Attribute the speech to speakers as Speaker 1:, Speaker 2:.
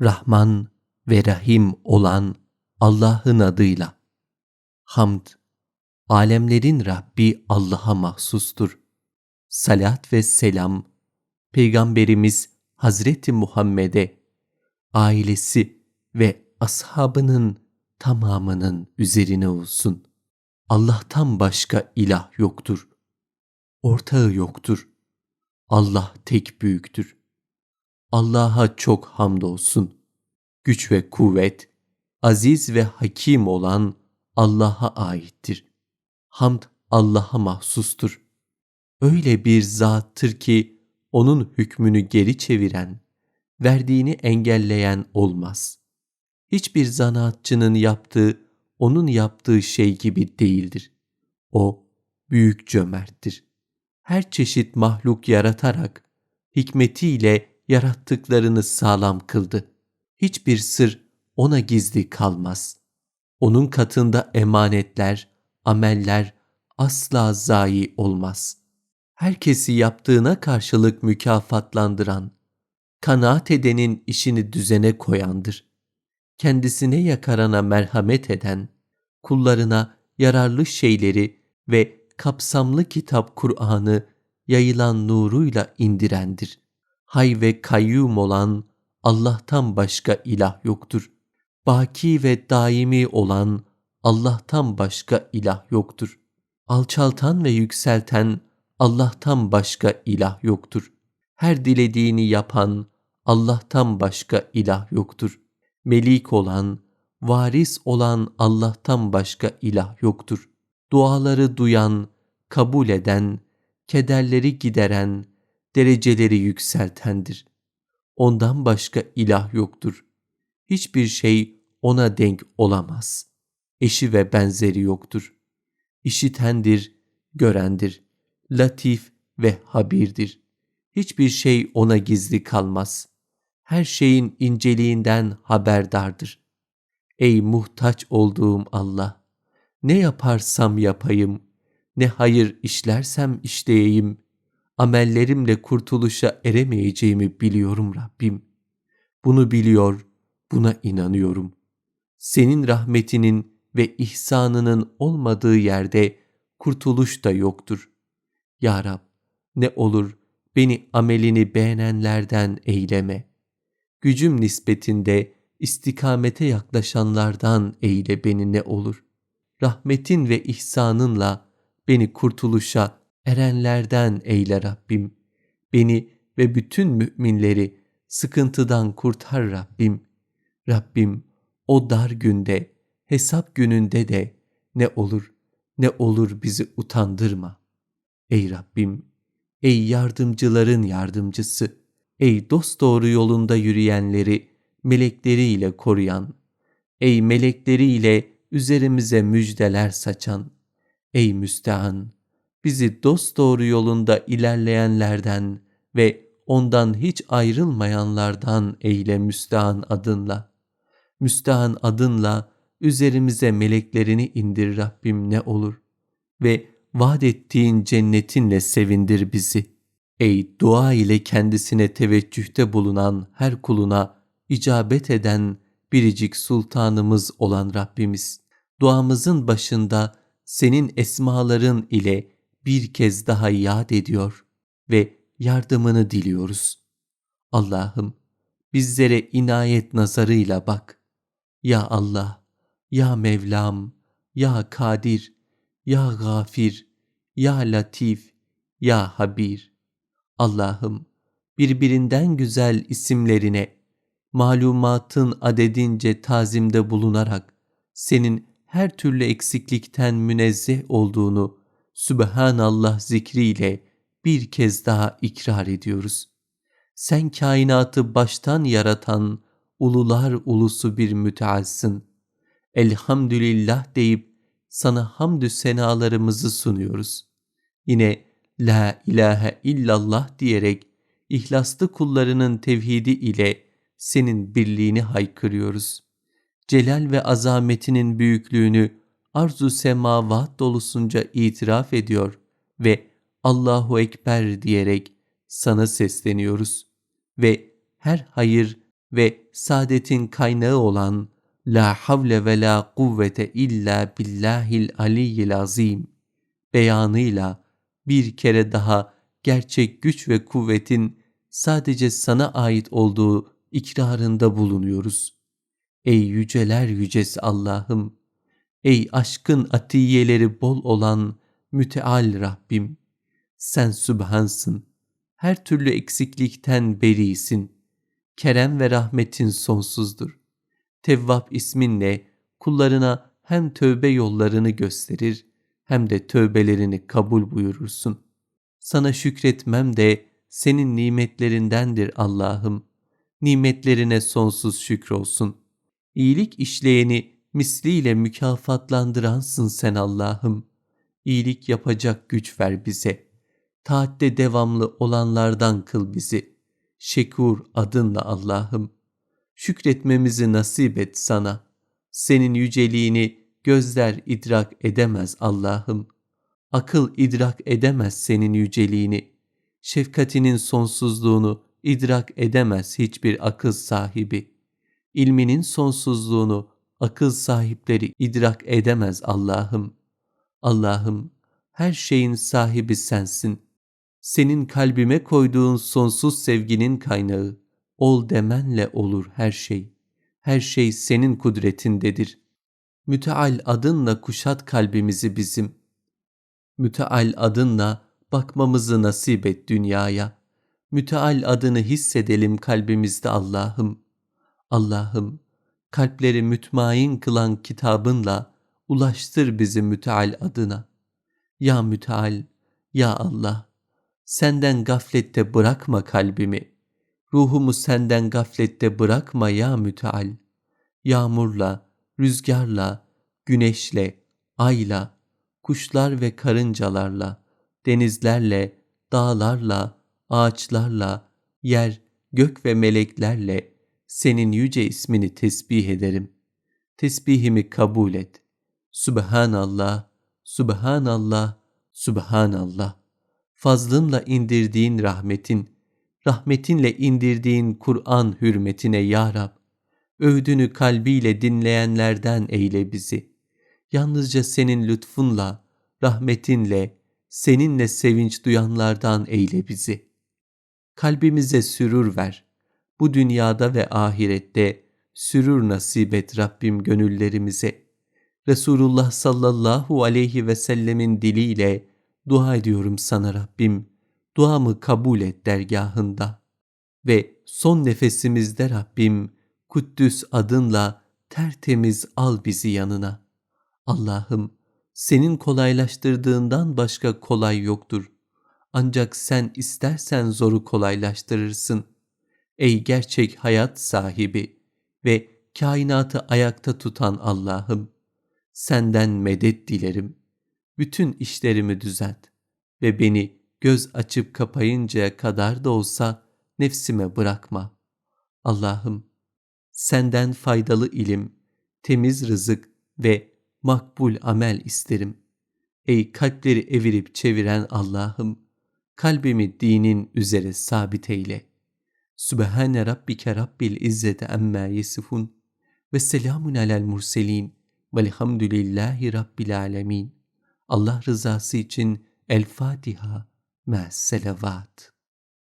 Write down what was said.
Speaker 1: Rahman ve Rahim olan Allah'ın adıyla. Hamd, alemlerin Rabbi Allah'a mahsustur. Salat ve selam, Peygamberimiz Hazreti Muhammed'e, ailesi ve ashabının tamamının üzerine olsun. Allah'tan başka ilah yoktur. Ortağı yoktur. Allah tek büyüktür. Allah'a çok hamdolsun. Güç ve kuvvet, aziz ve hakim olan Allah'a aittir. Hamd Allah'a mahsustur. Öyle bir zattır ki onun hükmünü geri çeviren, verdiğini engelleyen olmaz. Hiçbir zanaatçının yaptığı, onun yaptığı şey gibi değildir. O büyük cömerttir. Her çeşit mahluk yaratarak, hikmetiyle yarattıklarını sağlam kıldı. Hiçbir sır ona gizli kalmaz. Onun katında emanetler, ameller asla zayi olmaz. Herkesi yaptığına karşılık mükafatlandıran, kanaat edenin işini düzene koyandır. Kendisine yakarana merhamet eden, kullarına yararlı şeyleri ve kapsamlı kitap Kur'an'ı yayılan nuruyla indirendir. Hay ve kayyum olan Allah'tan başka ilah yoktur. Baki ve daimi olan Allah'tan başka ilah yoktur. Alçaltan ve yükselten Allah'tan başka ilah yoktur. Her dilediğini yapan Allah'tan başka ilah yoktur. Melik olan, varis olan Allah'tan başka ilah yoktur. Duaları duyan, kabul eden, kederleri gideren, dereceleri yükseltendir. Ondan başka ilah yoktur. Hiçbir şey ona denk olamaz. Eşi ve benzeri yoktur. İşitendir, görendir, latif ve habirdir. Hiçbir şey ona gizli kalmaz. Her şeyin inceliğinden haberdardır. Ey muhtaç olduğum Allah! Ne yaparsam yapayım, ne hayır işlersem işleyeyim, amellerimle kurtuluşa eremeyeceğimi biliyorum Rabbim. Bunu biliyor, buna inanıyorum. Senin rahmetinin ve ihsanının olmadığı yerde kurtuluş da yoktur. Ya Rab, ne olur beni amelini beğenenlerden eyleme. Gücüm nispetinde istikamete yaklaşanlardan eyle beni ne olur. Rahmetin ve ihsanınla beni kurtuluşa erenlerden eyle Rabbim. Beni ve bütün müminleri sıkıntıdan kurtar Rabbim. Rabbim o dar günde, hesap gününde de ne olur, ne olur bizi utandırma. Ey Rabbim, ey yardımcıların yardımcısı, ey dost doğru yolunda yürüyenleri melekleriyle koruyan, ey melekleriyle üzerimize müjdeler saçan, ey müstehan, bizi dost doğru yolunda ilerleyenlerden ve ondan hiç ayrılmayanlardan eyle müstehan adınla. Müstehan adınla üzerimize meleklerini indir Rabbim ne olur ve vaat ettiğin cennetinle sevindir bizi. Ey dua ile kendisine teveccühte bulunan her kuluna icabet eden biricik sultanımız olan Rabbimiz, duamızın başında senin esmaların ile bir kez daha yad ediyor ve yardımını diliyoruz. Allah'ım bizlere inayet nazarıyla bak. Ya Allah, Ya Mevlam, Ya Kadir, Ya Gafir, Ya Latif, Ya Habir. Allah'ım birbirinden güzel isimlerine, malumatın adedince tazimde bulunarak senin her türlü eksiklikten münezzeh olduğunu Sübhanallah zikriyle bir kez daha ikrar ediyoruz. Sen kainatı baştan yaratan ulular ulusu bir müteassın. Elhamdülillah deyip sana hamdü senalarımızı sunuyoruz. Yine La ilahe illallah diyerek ihlaslı kullarının tevhidi ile senin birliğini haykırıyoruz. Celal ve azametinin büyüklüğünü arzu semavat dolusunca itiraf ediyor ve Allahu Ekber diyerek sana sesleniyoruz ve her hayır ve saadetin kaynağı olan La havle ve la kuvvete illa billahil aliyyil azim beyanıyla bir kere daha gerçek güç ve kuvvetin sadece sana ait olduğu ikrarında bulunuyoruz. Ey yüceler yücesi Allah'ım! Ey aşkın atiyeleri bol olan müteal Rabbim! Sen sübhansın, her türlü eksiklikten berisin. Kerem ve rahmetin sonsuzdur. Tevvap isminle kullarına hem tövbe yollarını gösterir hem de tövbelerini kabul buyurursun. Sana şükretmem de senin nimetlerindendir Allah'ım. Nimetlerine sonsuz şükür olsun. İyilik işleyeni misliyle mükafatlandıransın sen Allah'ım. İyilik yapacak güç ver bize. Taatte devamlı olanlardan kıl bizi. Şekur adınla Allah'ım. Şükretmemizi nasip et sana. Senin yüceliğini gözler idrak edemez Allah'ım. Akıl idrak edemez senin yüceliğini. Şefkatinin sonsuzluğunu idrak edemez hiçbir akıl sahibi. İlminin sonsuzluğunu akıl sahipleri idrak edemez Allah'ım. Allah'ım her şeyin sahibi sensin. Senin kalbime koyduğun sonsuz sevginin kaynağı, ol demenle olur her şey. Her şey senin kudretindedir. Müteal adınla kuşat kalbimizi bizim. Müteal adınla bakmamızı nasip et dünyaya. Müteal adını hissedelim kalbimizde Allah'ım. Allah'ım kalpleri mütmain kılan kitabınla ulaştır bizi müteal adına. Ya müteal, ya Allah, senden gaflette bırakma kalbimi. Ruhumu senden gaflette bırakma ya müteal. Yağmurla, rüzgarla, güneşle, ayla, kuşlar ve karıncalarla, denizlerle, dağlarla, ağaçlarla, yer, gök ve meleklerle senin yüce ismini tesbih ederim. Tesbihimi kabul et. Subhanallah, Subhanallah, Subhanallah. Fazlınla indirdiğin rahmetin, rahmetinle indirdiğin Kur'an hürmetine ya Rab, övdünü kalbiyle dinleyenlerden eyle bizi. Yalnızca senin lütfunla, rahmetinle, seninle sevinç duyanlardan eyle bizi. Kalbimize sürür ver. Bu dünyada ve ahirette sürür nasip et Rabbim gönüllerimize. Resulullah sallallahu aleyhi ve sellemin diliyle dua ediyorum sana Rabbim. Duamı kabul et dergahında. Ve son nefesimizde Rabbim Kuddüs adınla tertemiz al bizi yanına. Allah'ım senin kolaylaştırdığından başka kolay yoktur. Ancak sen istersen zoru kolaylaştırırsın. Ey gerçek hayat sahibi ve kainatı ayakta tutan Allah'ım, senden medet dilerim. Bütün işlerimi düzelt ve beni göz açıp kapayıncaya kadar da olsa nefsime bırakma. Allah'ım, senden faydalı ilim, temiz rızık ve makbul amel isterim. Ey kalpleri evirip çeviren Allah'ım, kalbimi dinin üzere sabit eyle. Sübhane Rabbike Rabbil İzzete Emmâ Yesifun ve selamun alel murselin velhamdülillahi Rabbil Alemin. Allah rızası için El Fatiha, Me'as Selavat.